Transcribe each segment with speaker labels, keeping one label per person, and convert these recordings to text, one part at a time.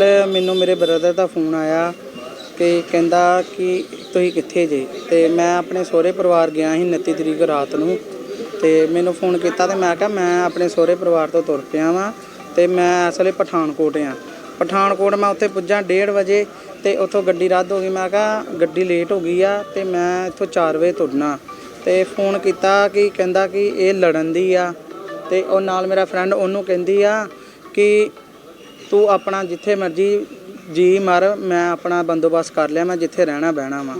Speaker 1: ਕੱਲ ਮੈਨੂੰ ਮੇਰੇ ਬ੍ਰਦਰ ਦਾ ਫੋਨ ਆਇਆ ਕਿ ਕਹਿੰਦਾ ਕਿ ਤੁਸੀਂ ਕਿੱਥੇ ਜੇ? ਤੇ ਮੈਂ ਆਪਣੇ ਸਹੁਰੇ ਪਰਿਵਾਰ ਗਿਆ ਸੀ 29 ਤਰੀਕ ਰਾਤ ਨੂੰ ਤੇ ਮੈਨੂੰ ਫੋਨ ਕੀਤਾ ਤੇ ਮੈਂ ਕਿਹਾ ਮੈਂ ਆਪਣੇ ਸਹੁਰੇ ਪਰਿਵਾਰ ਤੋਂ ਤੁਰ ਪਿਆ ਵਾਂ ਤੇ ਮੈਂ ਅਸਲੇ ਪਠਾਨਕੋਟ ਆ। ਪਠਾਨਕੋਟ ਮੈਂ ਉੱਥੇ ਪੁੱਜਾ 1:30 ਵਜੇ ਤੇ ਉੱਥੋਂ ਗੱਡੀ ਰੱਦ ਹੋ ਗਈ। ਮੈਂ ਕਿਹਾ ਗੱਡੀ ਲੇਟ ਹੋ ਗਈ ਆ ਤੇ ਮੈਂ ਇੱਥੋਂ 4 ਵਜੇ ਤੁਰਨਾ। ਤੇ ਫੋਨ ਕੀਤਾ ਕਿ ਕਹਿੰਦਾ ਕਿ ਇਹ ਲੜਨ ਦੀ ਆ ਤੇ ਉਹ ਨਾਲ ਮੇਰਾ ਫਰੈਂਡ ਉਹਨੂੰ ਕਹਿੰਦੀ ਆ ਕਿ ਤੂੰ ਆਪਣਾ ਜਿੱਥੇ ਮਰਜ਼ੀ ਜੀ ਮਰ, ਮੈਂ ਆਪਣਾ ਬੰਦੋਬਸਤ ਕਰ ਲਿਆ, ਮੈਂ ਜਿੱਥੇ ਰਹਿਣਾ ਬਹਿਣਾ ਵਾ।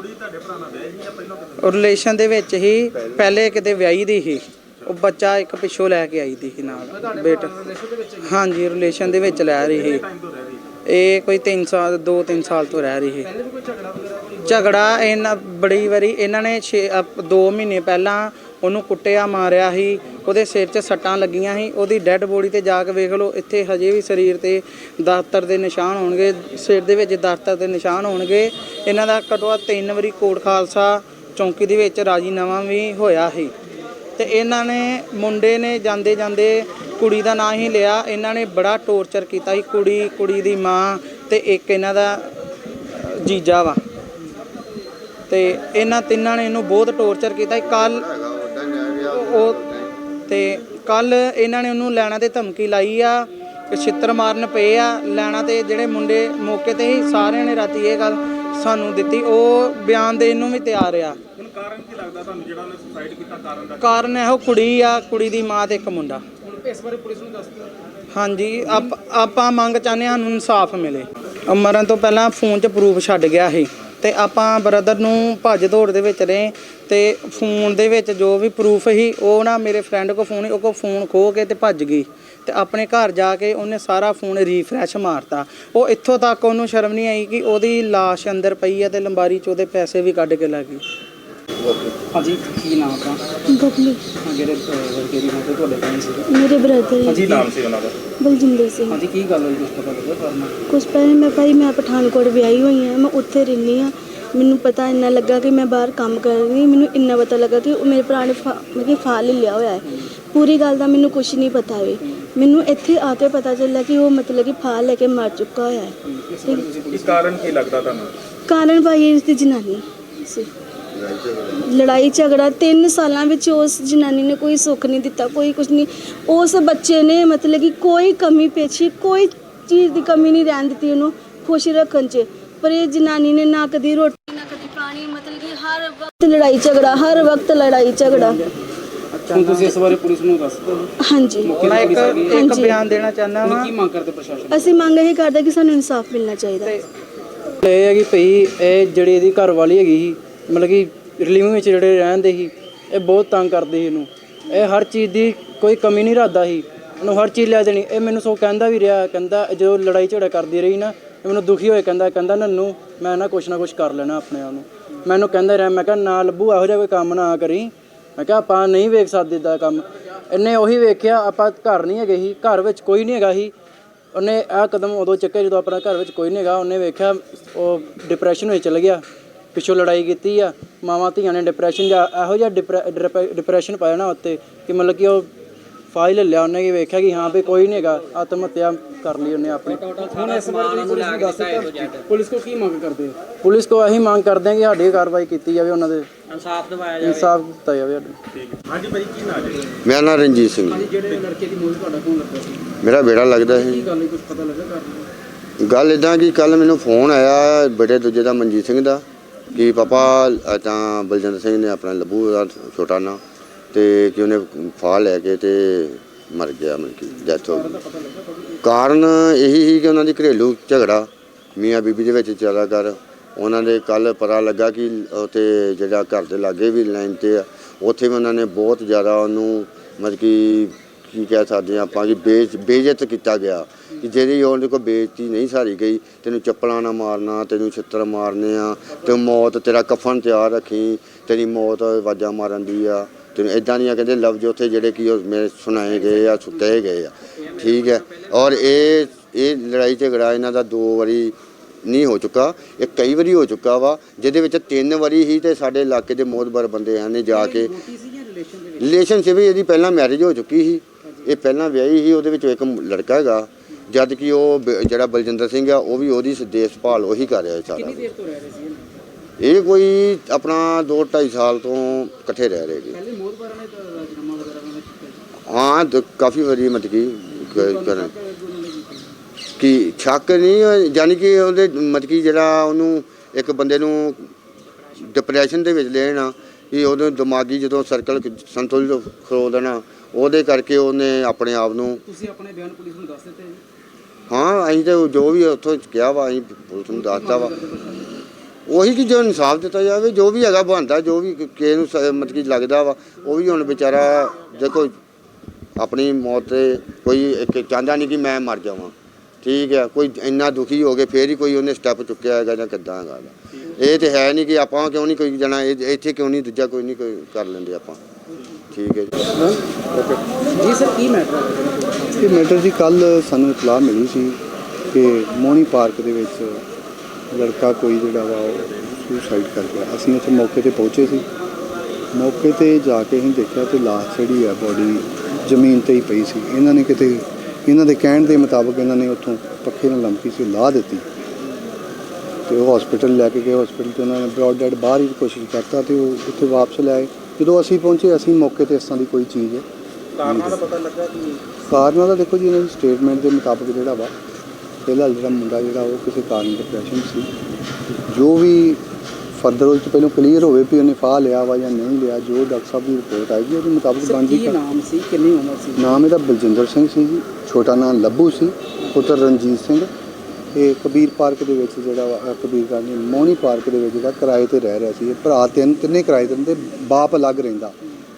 Speaker 1: ਰਿਲੇਸ਼ਨ ਦੇ ਵਿੱਚ ਹੀ ਪਹਿਲੇ ਕਿਤੇ ਵਿਆਹੀ ਦੀ ਸੀ। ਉਹ ਬੱਚਾ ਇੱਕ ਪਿੱਛੋਂ ਲੈ ਕੇ ਆਈ ਦੀ ਸੀ ਨਾਲ, ਬੇਟਾ। ਹਾਂਜੀ ਰਿਲੇਸ਼ਨ ਦੇ ਵਿੱਚ ਲੈ ਰਹੀ ਸੀ। ਇਹ ਕੋਈ 3 ਸਾਲ 2-3 ਸਾਲ ਤੋਂ ਰਹਿ ਰਹੀ ਹੈ ਝਗੜਾ ਇਹਨਾਂ, ਬੜੀ ਵਾਰੀ ਇਹਨਾਂ ਨੇ 2 ਮਹੀਨੇ ਪਹਿਲਾਂ ਉਹਨੂੰ ਕੁੱਟਿਆ, ਮਾਰਿਆ ਸੀ, ਉਹਦੇ ਸਿਰ 'ਚ ਸੱਟਾਂ ਲੱਗੀਆਂ ਸੀ, ਉਹਦੀ ਡੈੱਡ ਬੋਡੀ ਤੇ ਜਾ ਕੇ ਵੇਖ ਲਓ, ਇੱਥੇ ਹਜੇ ਵੀ ਸਰੀਰ ਤੇ ਦਾਤਰ ਦੇ ਨਿਸ਼ਾਨ ਹੋਣਗੇ, ਸਿਰ ਦੇ ਵਿੱਚ ਦਾਤਰ ਦੇ ਨਿਸ਼ਾਨ ਹੋਣਗੇ। ਇਹਨਾਂ ਦਾ ਕਟਵਾ ਤਿੰਨ ਵਾਰੀ ਕੋਟ ਖਾਲਸਾ ਚੌਂਕੀ ਦੇ ਵਿੱਚ ਰਾਜੀਨਾਮਾ ਵੀ ਹੋਇਆ ਸੀ। ਤੇ ਇਹਨਾਂ ਨੇ ਮੁੰਡੇ ਨੇ ਜਾਂਦੇ ਜਾਂਦੇ ਕੁੜੀ ਦਾ ਨਾਂ ਹੀ ਲਿਆ, ਇਹਨਾਂ ਨੇ ਬੜਾ ਟੌਰਚਰ ਕੀਤਾ ਸੀ, ਕੁੜੀ ਕੁੜੀ ਦੀ ਮਾਂ ਤੇ ਇੱਕ ਇਹਨਾਂ ਦਾ ਜੀਜਾ ਵਾ। ਤੇ ਇਹਨਾਂ ਤਿੰਨਾਂ ਨੇ ਇਹਨੂੰ ਬਹੁਤ ਟੌਰਚਰ ਕੀਤਾ ਕੱਲ ਉਹ ਤੇ ਕੱਲ ਇਹਨਾਂ ਨੇ ਉਹਨੂੰ ਲੈਣਾ ਤੇ ਧਮਕੀ ਲਾਈ ਆ ਕਿ ਛਿੱਤਰ ਮਾਰਨ ਪਏ ਆ। ਲੈਣਾ ਤੇ ਜਿਹੜੇ ਮੁੰਡੇ ਮੌਕੇ ਤੇ ਹੀ ਸਾਰਿਆਂ ਨੇ ਰਾਤੀ ਇਹ ਗੱਲ ਸਾਨੂੰ ਦਿੱਤੀ। ਉਹ ਬਿਆਨ ਦੇਣ ਨੂੰ ਵੀ ਤਿਆਰ ਆ।
Speaker 2: ਹੁਣ ਕਾਰਨ ਕੀ ਲੱਗਦਾ ਤੁਹਾਨੂੰ? ਜਿਹੜਾ ਉਹਨੇ ਸੁਸਾਈਡ ਕੀਤਾ ਕਾਰਨ ਦਾ
Speaker 1: ਕਾਰਨ ਇਹੋ ਕੁੜੀ ਆ ਕੁੜੀ ਦੀ ਮਾਂ ਤੇ ਇੱਕ ਮੁੰਡਾ।
Speaker 2: ਹੁਣ ਇਸ ਬਾਰੇ ਪੁਲਿਸ ਨੂੰ ਦੱਸ ਦਿਓ।
Speaker 1: ਹਾਂਜੀ ਆਪ ਮੰਗ ਚਾਹੁੰਦੇ ਹਾਂ ਸਾਨੂੰ ਇਨਸਾਫ ਮਿਲੇ। ਮਰਨ ਤੋਂ ਪਹਿਲਾਂ ਫੋਨ 'ਚ ਪ੍ਰੂਫ ਛੱਡ ਗਿਆ ਸੀ ਤੇ ਆਪਾਂ ਬ੍ਰਦਰ ਨੂੰ ਭੱਜ ਦੌੜ ਦੇ ਵਿੱਚ ਰਹੇ ਤੇ ਫੋਨ ਦੇ ਵਿੱਚ ਜੋ ਵੀ ਪ੍ਰੂਫ ਸੀ, ਉਹ ਨਾ ਮੇਰੇ ਫਰੈਂਡ ਕੋ ਫੋਨ ਸੀ, ਉਹ ਕੋ ਫੋਨ ਖੋ ਕੇ ਤੇ ਭੱਜ ਗਈ ਤੇ ਆਪਣੇ ਘਰ ਜਾ ਕੇ ਉਹਨੇ ਸਾਰਾ ਫੋਨ ਰੀਫਰੈਸ਼ ਮਾਰਤਾ। ਉਹ ਇੱਥੋਂ ਤੱਕ ਉਹਨੂੰ ਸ਼ਰਮ ਨਹੀਂ ਆਈ ਕਿ ਉਹਦੀ ਲਾਸ਼ ਅੰਦਰ ਪਈ ਹੈ ਤੇ ਲੰਬਾਰੀ 'ਚ ਉਹਦੇ ਪੈਸੇ ਵੀ ਕੱਢ ਕੇ ਲੈ ਗਈ।
Speaker 2: ਹਾਂਜੀ ਕੀ ਨਾਮ ਆਪਣਾ?
Speaker 3: ਬਬਲੂ।
Speaker 2: ਜਿਹੜੇ ਵਰਕੇ ਦੀ ਮੋਟੇ ਤੁਹਾਡੇ ਕੋਲ ਸੀ
Speaker 3: ਮੇਰੇ ਬ੍ਰਦਰ
Speaker 2: ਹਾਂਜੀ ਨਾਮ ਸੀ ਉਹਨਾਂ ਦਾ।
Speaker 3: ਬਲਜਿੰਦਰ ਸਿੰਘ।
Speaker 2: ਹਾਂਜੀ ਕੀ ਗੱਲ ਹੋਈ ਕੁਝ ਪਤਾ ਲੱਗਾ ਤੁਹਾਨੂੰ
Speaker 3: ਕੁਝ ਪਹਿਲੇ ਮੈਂ ਭਾਈ ਮੈਂ ਪਠਾਨਕੋਟ ਵਿਆਹੀ ਹੋਈ ਹਾਂ ਮੈਂ ਉੱਥੇ ਰਹਿੰਦੀ ਹਾਂ। ਮੈਨੂੰ ਪਤਾ ਇੰਨਾ ਲੱਗਾ ਕਿ ਮੈਂ ਬਾਹਰ ਕੰਮ ਕਰ ਰਹੀ ਹਾਂ ਮੈਨੂੰ ਇੰਨਾ ਪਤਾ ਲੱਗਾ ਕਿ ਉਹ ਮੇਰੇ ਭਰਾ ਨੇ ਫਾ- ਮਤਲਬ ਕਿ ਫਾਲ ਹੀ ਲਿਆ ਹੋਇਆ ਹੈ। ਪੂਰੀ ਗੱਲ ਦਾ ਮੈਨੂੰ ਕੁਝ ਨਹੀਂ ਪਤਾ ਵੇ। ਮੈਨੂੰ ਇੱਥੇ ਆ ਕੇ ਪਤਾ ਚੱਲਿਆ ਕਿ ਉਹ ਮਤਲਬ ਕਿ ਫਾਲ ਲੈ ਕੇ ਮਰ ਚੁੱਕਾ ਹੋਇਆ ਹੈ।
Speaker 2: ਕਾਰਨ ਕੀ ਲੱਗਦਾ ਤੁਹਾਨੂੰ?
Speaker 3: ਕਾਰਨ ਭਾਈ ਇਸ ਦੀ ਜਨਾਨੀ ਸੀ। ਲੜਾਈ ਝਗੜਾ 3 ਸਾਲਾਂ ਵਿੱਚ ਉਸ ਜਨਾਨੀ ਨੇ ਕੋਈ ਸੁੱਖ ਨਹੀਂ ਦਿੱਤਾ ਕੋਈ ਕੁਝ ਨਹੀਂ। ਉਸ ਬੱਚੇ ਨੇ ਮਤਲਬ ਕਿ ਕੋਈ ਕਮੀ ਪੇਛੀ ਕੋਈ ਚੀਜ਼ ਦੀ ਕਮੀ ਨਹੀਂ ਰਹਿਣ ਦਿੱਤੀ ਉਹਨੂੰ ਖੁਸ਼ ਰੱਖਣ 'ਚ। ਪਰ ਇਹ ਜਨਾਨੀ ਨੇ ਨਾ ਕਦੀ ਰੋਟੀ ਨਾ ਕਦੀ ਪਾਣੀ ਮਤਲਬ ਕਿ ਹਰ ਵਕਤ ਲੜਾਈ ਝਗੜਾ ਹਰ ਵਕਤ ਲੜਾਈ ਝਗੜਾ।
Speaker 2: ਹੁਣ ਤੁਸੀਂ ਇਸ ਬਾਰੇ ਪੁਲਿਸ ਨੂੰ ਦੱਸ ਦਿਓ।
Speaker 3: ਹਾਂਜੀ।
Speaker 1: ਮੈਂ ਇੱਕ ਇੱਕ। ਬਿਆਨ ਦੇਣਾ ਚਾਹੁੰਦਾ ਵਾਂ।
Speaker 2: ਕੀ ਮੰਗ ਕਰਦੇ ਪ੍ਰਸ਼ਾਸਨ
Speaker 3: ਅਸੀਂ ਮੰਗ ਇਹ ਕਰਦੇ ਕਿ ਸਾਨੂੰ ਇਨਸਾਫ ਮਿਲਣਾ ਚਾਹੀਦਾ।
Speaker 1: ਇਹ ਹੈ ਕਿ ਭਈ ਇਹ ਜਿਹੜੀ ਇਹਦੀ ਘਰ ਵਾਲੀ ਹੈਗੀ ਸੀ ਮਤਲਬ ਕਿ ਰਿਲੀਵਿੰਗ ਵਿੱਚ ਜਿਹੜੇ ਰਹਿੰਦੇ ਸੀ, ਇਹ ਬਹੁਤ ਤੰਗ ਕਰਦੇ ਸੀ ਇਹਨੂੰ। ਇਹ ਹਰ ਚੀਜ਼ ਦੀ ਕੋਈ ਕਮੀ ਨਹੀਂ ਰੱਖਦਾ ਸੀ। ਉਹਨੂੰ ਹਰ ਚੀਜ਼ ਲੈ ਦੇਣੀ। ਇਹ ਮੈਨੂੰ ਸੋ ਕਹਿੰਦਾ ਵੀ ਰਿਹਾ, ਕਹਿੰਦਾ ਜਦੋਂ ਲੜਾਈ ਝਗੜਾ ਕਰਦੀ ਰਹੀ ਨਾ, ਇਹ ਮੈਨੂੰ ਦੁਖੀ ਹੋਏ ਕਹਿੰਦਾ ਕਹਿੰਦਾ, ਨੰਨੂ, ਮੈਂ ਨਾ ਕੁਛ ਨਾ ਕੁਛ ਕਰ ਲੈਣਾ ਆਪਣੇ ਆਪ ਨੂੰ। ਮੈਨੂੰ ਕਹਿੰਦਾ ਰਿਹਾ, ਮੈਂ ਕਿਹਾ, ਨਾ ਲੱਭੂ, ਇਹੋ ਜਿਹਾ ਕੋਈ ਕੰਮ ਨਾ ਕਰੀ। ਮੈਂ ਕਿਹਾ, ਆਪਾਂ ਨਹੀਂ ਵੇਖ ਸਕਦੇ ਦਾ ਕੰਮ। ਇਹਨੇ ਉਹੀ ਵੇਖਿਆ, ਆਪਾਂ ਘਰ ਨਹੀਂ ਹੈਗੇ ਸੀ, ਘਰ ਵਿੱਚ ਕੋਈ ਨਹੀਂ ਹੈਗਾ ਸੀ। ਉਹਨੇ ਇਹ ਕਦਮ ਉਦੋਂ ਚੱਕਿਆ ਜਦੋਂ ਆਪਣਾ ਘਰ ਵਿੱਚ ਕੋਈ ਨਹੀਂ ਹੈਗਾ। ਉਹਨੇ ਵੇਖਿਆ, ਉਹ ਡਿਪਰੈਸ਼ਨ ਵਿੱਚ ਚਲ ਗਿਆ। ਪਿੱਛੋਂ ਲੜਾਈ ਕੀਤੀ ਆ ਮਾਵਾਂ ਧੀਆਂ ਨੇ ਡਿਪਰੈਸ਼ਨ ਜਾਂ ਇਹੋ ਜਿਹਾ ਡਿਪਰੈਸ਼ਨ ਪਾਇਆ ਨਾ ਉੱਤੇ ਕਿ ਮਤਲਬ ਕਿ ਉਹ ਫਾਈਲ ਲੈ ਲਿਆ ਉਹਨੇ ਕਿ ਵੇਖਿਆ ਕਿ ਹਾਂ ਵੀ ਕੋਈ ਨਹੀਂ ਹੈਗਾ ਆਤਮ ਹੱਤਿਆ ਕਰ ਲਈ ਉਹਨੇ ਆਪਣੀ।
Speaker 2: ਹੁਣ ਇਸ ਬਾਰੇ ਪੁਲਿਸ ਨੂੰ ਦੱਸ ਦਿੱਤਾ ਪੁਲਿਸ ਕੋ ਕੀ ਮੰਗ ਕਰਦੇ ਹੋ?
Speaker 1: ਪੁਲਿਸ ਕੋ ਇਹੀ ਮੰਗ ਕਰਦੇ ਹਾਂ ਕਿ ਸਾਡੀ ਕਾਰਵਾਈ ਕੀਤੀ ਜਾਵੇ ਉਹਨਾਂ ਦੇ
Speaker 2: ਇਨਸਾਫ ਦਿਵਾਇਆ
Speaker 1: ਇਨਸਾਫ ਦਿੱਤਾ ਜਾਵੇ
Speaker 2: ਹਾਂਜੀ ਭਾਈ ਕੀ ਨਾਮ ਹੈ
Speaker 4: ਮੇਰਾ ਨਾਮ ਰਣਜੀਤ ਸਿੰਘ। ਜੀ।
Speaker 2: ਜਿਹੜੇ ਲੜਕੇ ਦੀ ਮੌਤ ਤੁਹਾਡਾ ਕੌਣ ਲੱਗਾ ਸੀ?
Speaker 4: ਮੇਰਾ ਬੇੜਾ ਲੱਗਦਾ ਸੀ।
Speaker 2: ਕੀ ਗੱਲ ਕੁਝ ਪਤਾ ਲੱਗਾ ਕਾਰਨ
Speaker 4: ਗੱਲ ਇਦਾਂ ਕਿ ਕੱਲ ਮੈਨੂੰ ਫੋਨ ਆਇਆ ਬੇਟੇ ਦੂਜੇ ਦਾ ਮਨਜੀਤ ਸਿੰਘ ਦਾ। ਕਿ ਪਾਪਾ, ਤਾਂ ਬਲਜਿੰਦਰ ਸਿੰਘ ਨੇ ਆਪਣਾ ਲੱਭੂ ਦਾ ਛੋਟਾ ਨਾਂ ਤੇ ਕਿ ਉਹਨੇ ਫਾਹ ਲੈ ਕੇ ਤੇ ਮਰ ਗਿਆ, ਮਤਲਬ ਕਿ ਡੈਥ ਹੋ ਗਈ। ਕਾਰਨ ਇਹੀ ਸੀ ਕਿ ਉਹਨਾਂ ਦੀ ਘਰੇਲੂ ਝਗੜਾ ਮੀਆਂ ਬੀਬੀ ਦੇ ਵਿੱਚ ਚੱਲਾ ਕਰ। ਉਹਨਾਂ ਦੇ ਕੱਲ ਪਤਾ ਲੱਗਾ ਕਿ ਉੱਥੇ ਜਿਹੜਾ ਘਰ ਦੇ ਲਾਗੇ ਵੀ ਲਾਈਨ ਤੇ ਆ, ਉੱਥੇ ਵੀ ਉਹਨਾਂ ਨੇ ਬਹੁਤ ਜ਼ਿਆਦਾ ਉਹਨੂੰ ਮਤਲਬ ਕਿ ਕੀ ਕਹਿ ਸਕਦੇ ਹਾਂ ਆਪਾਂ ਕਿ ਬੇਇੱਜ਼ ਬੇਇੱਜ਼ਤ ਕੀਤਾ ਗਿਆ। ਕਿ ਜਿਹੜੀ ਉਹਦੇ ਕੋਲ ਬੇਇੱਜ਼ਤੀ ਨਹੀਂ ਸਾਰੀ ਗਈ ਤੈਨੂੰ ਚੱਪਲਾਂ ਨਾਲ ਮਾਰਨਾ ਤੈਨੂੰ ਛਿੱਤਰ ਮਾਰਨੇ ਆ ਤੇ ਮੌਤ ਤੇਰਾ ਕਫਨ ਤਿਆਰ ਰੱਖੀ ਤੇਰੀ ਮੌਤ ਆਵਾਜ਼ਾਂ ਮਾਰਨ ਦੀ ਆ ਤੈਨੂੰ ਇਦਾਂ ਦੀਆਂ ਕਹਿੰਦੇ ਲਫ਼ਜ਼ ਉੱਥੇ ਜਿਹੜੇ ਕਿ ਉਹ ਮੇਰੇ ਸੁਣਾਏ ਗਏ ਆ ਸੁ- ਕਹੇ ਗਏ ਆ। ਠੀਕ ਹੈ। ਔਰ ਇਹ ਇਹ ਲੜਾਈ ਝਗੜਾ ਇਹਨਾਂ ਦਾ ਦੋ ਵਾਰੀ ਨਹੀਂ ਹੋ ਚੁੱਕਾ ਇਹ ਕਈ ਵਾਰੀ ਹੋ ਚੁੱਕਾ ਵਾ ਜਿਹਦੇ ਵਿੱਚ ਤਿੰਨ ਵਾਰੀ ਹੀ ਤੇ ਸਾਡੇ ਇਲਾਕੇ ਦੇ ਮੋਦਬਰ ਬੰਦੇ ਹਨ ਜਾ ਕੇ। ਰਿਲੇਸ਼ਨਸ਼ਿਪ ਇਹਦੀ ਪਹਿਲਾਂ ਮੈਰਿਜ ਹੋ ਚੁੱਕੀ ਸੀ। ਇਹ ਪਹਿਲਾਂ ਵਿਆਹੀ ਸੀ ਉਹਦੇ ਵਿੱਚੋਂ ਇੱਕ ਲੜਕਾ ਹੈਗਾ ਜਦ ਕਿ ਉਹ ਬ- ਜਿਹੜਾ ਬਲਜਿੰਦਰ ਸਿੰਘ ਆ ਉਹ ਵੀ ਉਹਦੀ ਸ- ਦੇਸ਼ ਭਾਲ ਉਹੀ ਕਰ ਰਿਹਾ ਸਾਰਾ
Speaker 2: ਕਿੰਨੀ ਦੇਰ ਤੋਂ ਰਹਿ ਰਹੇ ਸੀ ਇਹ?
Speaker 4: ਇਹ ਕੋਈ ਆਪਣਾ 2 2.5 ਸਾਲ ਤੋਂ ਇਕੱਠੇ ਰਹਿ ਰਹੇ ਜੀ
Speaker 2: ਪਹਿਲੇ ਮੋਦਬਾਰਾਂ ਨੇ ਤਾਂ ਰਾਜਨਾਮਾ ਵਗੈਰਾ ਉਹਨਾਂ ਨੇ ਕੀਤਾ।
Speaker 4: ਹਾਂ ਦ- ਕਾਫੀ ਵਾਰੀ ਮਤਲਬ ਕਿ ਕ- ਕਰਨ
Speaker 2: ਹੈ ਕਿ ਉਹਨਾਂ ਨੇ ਕੀਤਾ ਜੀ।
Speaker 4: ਕਿ ਸ਼ੱਕ ਨਹੀਂ ਹੈ, ਯਾਨੀ ਕਿ ਉਹਦੇ ਮਤਲਬ ਕਿ ਜਿਹੜਾ ਉਹਨੂੰ ਇੱਕ ਬੰਦੇ ਨੂੰ ਡਿਪਰੈਸ਼ਨ ਦੇ ਵਿੱਚ ਲੈਣਾ ਕਿ ਉਹਦੇ ਦਿਮਾਗੀ ਜਦੋਂ ਸਰਕਲ ਸੰਤੁਲਿਤ ਖਰੋ ਦੇਣਾ ਉਹਦੇ ਕਰਕੇ ਉਹਨੇ ਆਪਣੇ ਆਪ ਨੂੰ
Speaker 2: ਤੁਸੀਂ ਆਪਣੇ ਬਿਆਨ ਪੁਲਿਸ ਨੂੰ ਦੱਸ ਦਿੱਤੇ
Speaker 4: ਹਾਂ ਅਸੀਂ ਤੇ ਜੋ ਵੀ ਉੱਥੋਂ ਕਿਹਾ ਵਾ ਅਸੀਂ ਪੁਲਿਸ ਨੂੰ ਦੱਸਤਾ ਵਾ। ਉਹੀ ਕਿ ਜੋ ਇਨਸਾਫ ਦਿੱਤਾ ਜਾਵੇ ਜੋ ਵੀ ਹੈਗਾ ਬਣਦਾ ਜੋ ਵੀ ਕਿਸੇ ਨੂੰ ਸ- ਮਤਲਬ ਕਿ ਲੱਗਦਾ ਵਾ ਉਹ ਵੀ ਹੁਣ ਵਿਚਾਰਾ ਦੇਖੋ ਆਪਣੀ ਮੌਤ ਤੇ ਕੋਈ ਇੱਕ ਚਾਹੁੰਦਾ ਨਹੀਂ ਕਿ ਮੈਂ ਮਰ ਜਾਵਾਂ। ਠੀਕ ਹੈ ਕੋਈ ਇੰਨਾ ਦੁਖੀ ਹੋ ਕੇ ਫੇਰ ਹੀ ਕੋਈ ਉਹਨੇ ਸਟੈਪ ਚੁੱਕਿਆ ਹੈਗਾ ਜਾਂ ਕਿੱਦਾਂ ਹੈਗਾ। ਇਹ ਤੇ ਹੈ ਨਹੀਂ ਕਿ ਆਪਾਂ ਕਿਉਂ ਨਹੀਂ ਕੋਈ ਜਣਾ ਇੱਥੇ ਕਿਉਂ ਨਹੀਂ ਦੂਜਾ ਕੋਈ ਨਹੀਂ ਕੋਈ ਕਰ ਲੈਂਦੇ ਆਪਾਂ। ਠੀਕ ਹੈ ਜੀ।
Speaker 2: ਜੀ ਸਰ ਕੀ ਮੈਟਰ ਹੈ?
Speaker 5: ਇਹ ਮੈਟਰ ਜੀ ਕੱਲ ਸਾਨੂੰ ਇਤਲਾਹ ਮਿਲੀ ਸੀ ਕਿ ਮੋਹਣੀ ਪਾਰਕ ਦੇ ਵਿੱਚ ਲੜਕਾ ਕੋਈ ਜਿਹੜਾ ਵਾ ਉਹ ਸੁਸਾਈਡ ਕਰ ਗਿਆ। ਅਸੀਂ ਉੱਥੇ ਮੌਕੇ ਤੇ ਪਹੁੰਚੇ ਸੀ। ਮੌਕੇ ਤੇ ਜਾ ਕੇ ਅਸੀਂ ਦੇਖਿਆ ਤੇ ਲਾਸ਼ ਜਿਹੜੀ ਆ ਬੋਡੀ ਜ਼ਮੀਨ ਤੇ ਹੀ ਪਈ ਸੀ। ਇਹਨਾਂ ਨੇ ਕਿਤੇ ਇਹਨਾਂ ਦੇ ਕਹਿਣ ਦੇ ਮੁਤਾਬਕ ਇਹਨਾਂ ਨੇ ਉੱਥੋਂ ਪੱਖੇ ਨਾਲ ਲੰਮਕੀ ਸੀ ਲਾਹ ਦਿੱਤੀ। ਤੇ ਉਹ ਹਸਪੀਟਲ ਲੈ ਕੇ ਗਏ ਹਸਪੀਟਲ ਤੇ ਉਹਨਾਂ ਨੇ ਬ੍ਰੌਡ ਡੈਡ ਬਾਹਰ ਹੀ ਕੋਸ਼ਿਸ਼ ਕਰਤਾ ਤੇ ਉਹ ਉੱਥੇ ਵਾਪਸ ਲੈ ਆਏ। ਜਦੋਂ ਅਸੀਂ ਪਹੁੰਚੇ ਅਸੀਂ ਮੌਕੇ ਤੇ ਇਸ ਤਰ੍ਹਾਂ ਦੀ ਕੋਈ ਚੀਜ਼ ਕਾਰਨਾਂ ਦਾ ਪਤਾ ਲੱਗਾ ਕਿ ਕਾਰਨਾਂ ਦਾ ਦੇਖੋ ਜੀ ਇਹਨਾਂ ਦੀ ਸਟੇਟਮੈਂਟ ਦੇ ਮੁਤਾਬਕ ਜਿਹੜਾ ਵਾ ਫਿਲਹਾਲ ਜਿਹੜਾ ਮੁੰਡਾ ਜਿਹੜਾ ਉਹ ਕਿਸੇ ਕਾਰਨ ਡਿਪਰੈਸ਼ਨ ਸੀ। ਜੋ ਵੀ ਫਰਦਰ ਉਹ 'ਚ ਪਹਿਲਾਂ ਕਲੀਅਰ ਹੋਵੇ ਵੀ ਉਹਨੇ ਫਾਹ ਲਿਆ ਵਾ ਜਾਂ ਨਹੀਂ ਲਿਆ ਜੋ ਡਾਕਟਰ ਸਾਹਿਬ ਦੀ ਰਿਪੋਰਟ ਆਏਗੀ ਉਹਦੇ ਮੁਤਾਬਕ
Speaker 2: ਸਰ
Speaker 5: ਬਣਦੀ
Speaker 2: ਕੀ
Speaker 5: ਕਰ
Speaker 2: ਨਾਮ ਸੀ? ਕਿੰਨੀ ਉਮਰ ਸੀ?
Speaker 5: ਨਾਮ ਇਹਦਾ ਬਲਜਿੰਦਰ ਸਿੰਘ ਸੀ ਜੀ ਛੋਟਾ ਨਾਮ ਲੱਭੂ ਸੀ ਪੁੱਤਰ ਰਣਜੀਤ ਸਿੰਘ। ਇਹ ਕਬੀਰ ਪਾਰਕ ਦੇ ਵਿੱਚ ਜਿਹੜਾ ਵਾ ਕਬੀਰ ਗਾਰਡਨ ਮੋਹਣੀ ਪਾਰਕ ਦੇ ਵਿੱਚ ਜਿਹੜਾ ਕਿਰਾਏ ਤੇ ਰਹਿ ਰਿਹਾ ਸੀ। ਇਹ ਭਰਾ ਤਿੰਨ ਤਿੰਨੇ ਕਿਰਾਏ ਤੇ ਰਹਿੰਦੇ ਬਾਪ ਅਲੱਗ ਰਹਿੰਦਾ।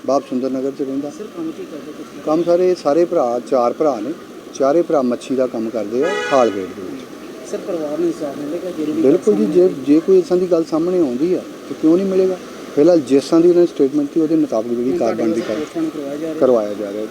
Speaker 5: ਬਾਪ ਸੁੰਦਰ ਨਗਰ ਚ ਰਹਿੰਦਾ।
Speaker 2: ਸਰ ਕੰਮ ਕੀ ਕਰਦੇ ਕੁਝ
Speaker 5: ਕੰਮ ਸਾਰੇ ਸਾਰੇ ਭਰਾ ਚਾਰ ਭਰਾ ਨੇ। ਚਾਰੇ ਭਰਾ ਮੱਛੀ ਦਾ ਕੰਮ ਕਰਦੇ ਆ ਹਾਲਗੇਟ ਦੇ ਵਿੱਚ
Speaker 2: ਸਰ ਪਰਿਵਾਰ ਨੂੰ ਇਨਸਾਫ ਮਿਲੇਗਾ ਜਿਹੜੀ ਵੀ
Speaker 5: ਬਿਲਕੁਲ ਜੀ ਜੇ ਜੇ ਕੋਈ ਇਸਾਂ ਦੀ ਗੱਲ ਸਾਹਮਣੇ ਆਉਂਦੀ ਆ ਤਾਂ ਕਿਉਂ ਨਹੀਂ ਮਿਲੇਗਾ? ਫਿਲਹਾਲ ਜਿਸ ਦੀ ਉਹਨਾਂ ਦੀ ਸਟੇਟਮੈਂਟ ਸੀ ਉਹਦੇ ਮੁਤਾਬਕ ਜਿਹੜੀ ਕਰ
Speaker 2: ਕਰਵਾਇਆ ਜਾ ਰਿਹਾ।
Speaker 5: ਕਰਵਾਇਆ ਜਾ ਰਿਹਾ।